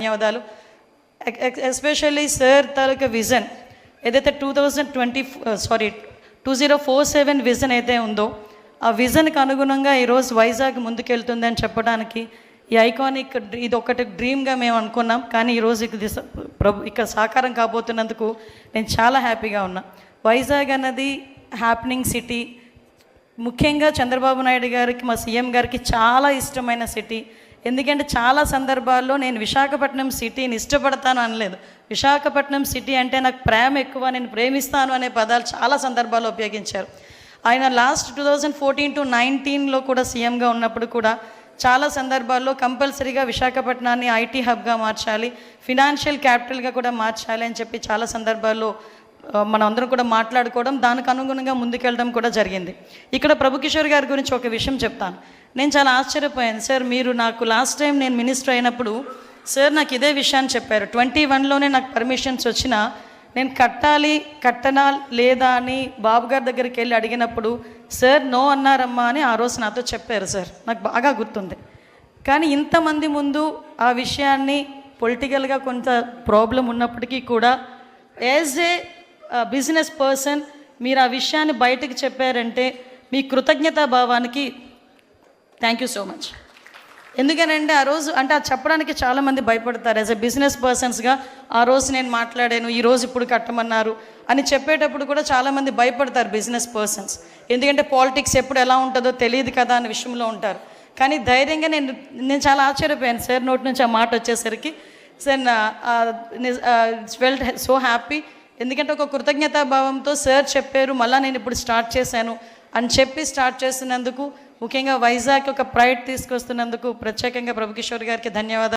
ధన్యవాదాలు. Especially sir తాలూకా vision ఏదైతే two thousand twenty sorry two zero four seven vision అయితే ఉందో ఆ విజన్కి అనుగుణంగా ఈరోజు వైజాగ్ ముందుకెళ్తుందని చెప్పడానికి ఈ ఐకానిక్ ఇది ఒకటి డ్రీమ్గా మేము అనుకున్నాం. కానీ ఈరోజు ఇది ప్రభు ఇక్కడ సాకారం కాబోతున్నందుకు నేను చాలా హ్యాపీగా ఉన్నా. వైజాగ్ అన్నది హ్యాపెనింగ్ సిటీ ముఖ్యంగా చంద్రబాబు నాయుడు గారికి మా సీఎం గారికి చాలా ఇష్టమైన సిటీ ఎందుకంటే చాలా సందర్భాల్లో నేను విశాఖపట్నం సిటీని ఇష్టపడతాను అనలేదు. విశాఖపట్నం సిటీ అంటే నాకు ప్రేమ ఎక్కువ నేను ప్రేమిస్తాను అనే పదాలు చాలా సందర్భాల్లో ఉపయోగించారు. ఆయన last two thousand fourteen to నైన్టీన్లో కూడా సీఎంగా ఉన్నప్పుడు కూడా చాలా సందర్భాల్లో కంపల్సరీగా విశాఖపట్నాన్ని ఐటీ హబ్గా మార్చాలి ఫినాన్షియల్ క్యాపిటల్గా కూడా మార్చాలి అని చెప్పి చాలా సందర్భాల్లో మనం అందరం కూడా మాట్లాడుకోవడం దానికి అనుగుణంగా ముందుకెళ్ళడం కూడా జరిగింది. ఇక్కడ ప్రభుకిషోర్ గారి గురించి ఒక విషయం చెప్తాను. నేను చాలా ఆశ్చర్యపోయాను. సార్ మీరు నాకు లాస్ట్ టైం నేను మినిస్టర్ అయినప్పుడు సార్ నాకు ఇదే విషయాన్ని చెప్పారు. ట్వంటీ వన్లోనే నాకు పర్మిషన్స్ వచ్చినా నేను కట్టాలి కట్టనా లేదా అని బాబు గారి దగ్గరికి వెళ్ళి అడిగినప్పుడు సార్ నో అన్నారమ్మా అని ఆ రోజు నాతో చెప్పారు సార్. నాకు బాగా గుర్తుంది. కానీ ఇంతమంది ముందు ఆ విషయాన్ని పొలిటికల్గా కొంత ప్రాబ్లం ఉన్నప్పటికీ కూడా యాజ్ ఏ బిజినెస్ పర్సన్ మీరు ఆ విషయాన్ని బయటకు చెప్పారంటే మీ కృతజ్ఞతా భావానికి థ్యాంక్ యూ సో మచ్. ఎందుకనంటే ఆ రోజు అంటే అది చెప్పడానికి చాలామంది భయపడతారు. యాజ్ ఎ బిజినెస్ పర్సన్స్గా ఆ రోజు నేను మాట్లాడాను ఈ రోజు ఇప్పుడు కట్టమన్నారు అని చెప్పేటప్పుడు కూడా చాలామంది భయపడతారు బిజినెస్ పర్సన్స్ ఎందుకంటే పాలిటిక్స్ ఎప్పుడు ఎలా ఉంటుందో తెలియదు కదా అనే విషయంలో ఉంటారు. కానీ ధైర్యంగా నేను నేను చాలా ఆశ్చర్యపోయాను. సార్ నోటి నుంచి ఆ మాట వచ్చేసరికి sir it's well so happy ఎందుకంటే ఒక కృతజ్ఞతా భావంతో సార్ చెప్పారు మళ్ళీ నేను ఇప్పుడు స్టార్ట్ చేశాను అని చెప్పి స్టార్ట్ చేస్తున్నందుకు ముఖ్యంగా వైజాగ్ ఒక ప్రైడ్ తీసుకొస్తున్నందుకు ప్రత్యేకంగా ప్రభుకిషోర్ గారికి ధన్యవాదాలు.